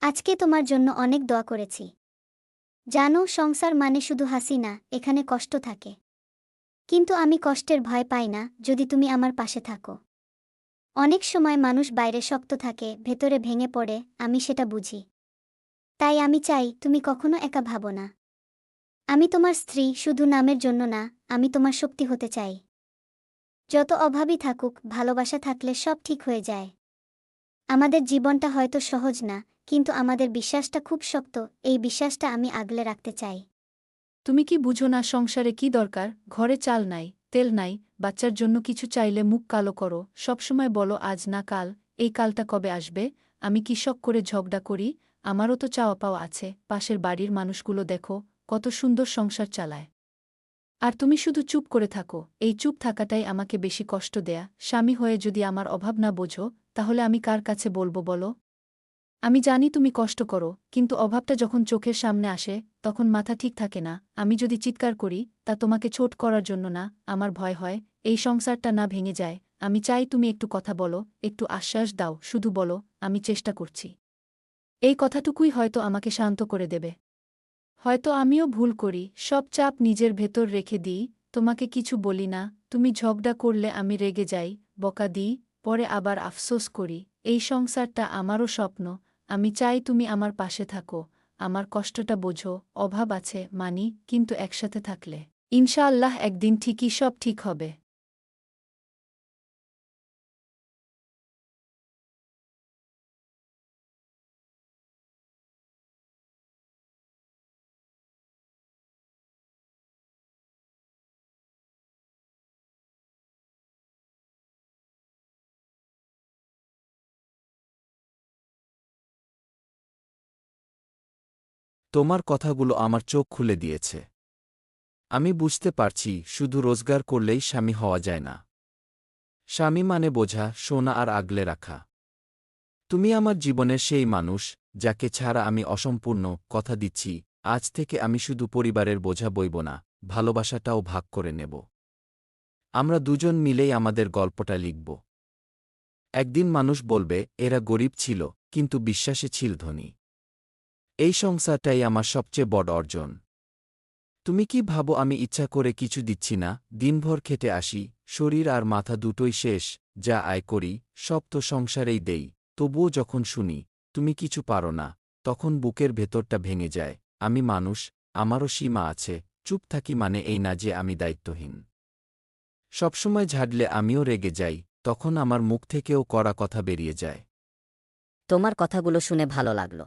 আজকে তোমার জন্য অনেক দোয়া করেছি। জানো, সংসার মানে শুধু হাসি না এখানে কষ্ট থাকে। কিন্তু আমি কষ্টের ভয় পাই না, যদি তুমি আমার পাশে থাকো। অনেক সময় মানুষ বাইরে শক্ত থাকে, ভেতরে ভেঙে পড়ে, আমি সেটা বুঝি। তাই আমি চাই, তুমি কখনো একা ভাবো না। আমি তোমার স্ত্রী, শুধু নামের জন্য না, আমি তোমার শক্তি হতে চাই। যত অভাবই থাকুক, ভালোবাসা থাকলে সব ঠিক হয়ে যায়। আমাদের জীবনটা হয়তো সহজ না কিন্তু আমাদের বিশ্বাসটা খুব শক্ত, এই বিশ্বাসটা আমি আগলে রাখতে চাই। তুমি কি বুঝো না সংসারে কি দরকার? ঘরে চাল নাই, তেল নাই, বাচ্চার জন্য কিছু চাইলে মুখ কালো করো। সবসময় বলো, আজ না কাল, এই কালটা কবে আসবে? আমি কি শখ করে ঝগড়া করি? আমারও তো চাওয়া পাওয়া আছে। পাশের বাড়ির মানুষগুলো দেখো, কত সুন্দর সংসার চালায়। আর তুমি শুধু চুপ করে থাকো। এই চুপ থাকাটাই আমাকে বেশি কষ্ট দেয়া। স্বামী হয়ে যদি আমার অভাব না বোঝো, তাহলে আমি কার কাছে বলব বলো? আমি জানি তুমি কষ্ট করো, কিন্তু অভাবটা যখন চোখের সামনে আসে, তখন মাথা ঠিক থাকে না। আমি যদি চিৎকার করি, তা তোমাকে ছোট করার জন্য না, আমার ভয় হয়, এই সংসারটা না ভেঙে যায়। আমি চাই তুমি একটু কথা বলো, একটু আশ্বাস দাও, শুধু বলো, আমি চেষ্টা করছি। এই কথাটুকুই হয়তো আমাকে শান্ত করে দেবে। হয়তো আমিও ভুল করি, সব চাপ নিজের ভেতর রেখে দিই, তোমাকে কিছু বলি না, তুমি ঝগড়া করলে আমি রেগে যাই, বকা দিই, পরে আবার আফসোস করি, এই সংসারটা আমারও স্বপ্ন আমি চাই তুমি আমার পাশে থাকো, আমার কষ্টটা বোঝো, অভাব আছে মানি, কিন্তু একসাথে থাকলে। ইনশাআল্লাহ একদিন ঠিকই সব ঠিক হবে। তোমার কথাগুলো আমার চোখ খুলে দিয়েছে। আমি বুঝতে পারছি, শুধু রোজগার করলেই স্বামী হওয়া যায় না। স্বামী মানে বোঝা সোনা আর আগলে রাখা। তুমি আমার জীবনের সেই মানুষ, যাকে ছাড়া আমি অসম্পূর্ণ, কথা দিচ্ছি, আজ থেকে আমি শুধু পরিবারের বোঝা বইব না, ভালোবাসাটাও ভাগ করে নেব। আমরা দুজন মিলেই আমাদের গল্পটা লিখব। একদিন মানুষ বলবে, এরা গরিব ছিল, কিন্তু বিশ্বাসে ছিল ধনী। এই সংসারটাই আমার সবচেয়ে বড় অর্জন। তুমি কি ভাবো আমি ইচ্ছা করে কিছু দিচ্ছি না? দিনভর খেটে আসি, শরীর আর মাথা দুটোই শেষ, যা আয় করি, সব তো সংসারেই দেই। তবুও যখন শুনি, তুমি কিছু পারো না, তখন বুকের ভেতরটা ভেঙে যায়। আমি মানুষ, আমারও সীমা আছে, চুপ থাকি মানে এই না যে আমি দায়িত্বহীন। সবসময় ঝাড়লে আমিও রেগে যাই, তখন আমার মুখ থেকেও কড়া কথা বেরিয়ে যায়। তোমার কথাগুলো শুনে ভালো লাগল।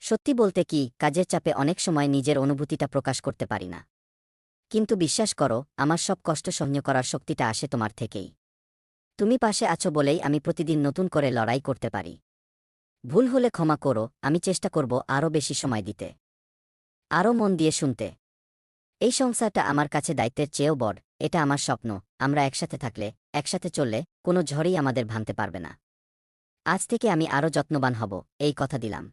সত্যি বলতে কি, কাজের চাপে অনেক সময় নিজের অনুভূতিটা প্রকাশ করতে পারি না। কিন্তু বিশ্বাস করো, আমার সব কষ্ট সহ্য করার শক্তিটা আসে তোমার থেকেই। তুমি পাশে আছো বলেই আমি প্রতিদিন নতুন করে লড়াই করতে পারি। ভুল হলে ক্ষমা করো, আমি চেষ্টা করব আরও বেশি সময় দিতে। আরও মন দিয়ে শুনতে। এই সংসারটা আমার কাছে দায়িত্বের চেয়েও বড়, এটা আমার স্বপ্ন, আমরা একসাথে থাকলে, একসাথে চললে, কোনো ঝড়ই আমাদের ভাঙতে পারবে না। আজ থেকে আমি আরও যত্নবান হব, এই কথা দিলাম।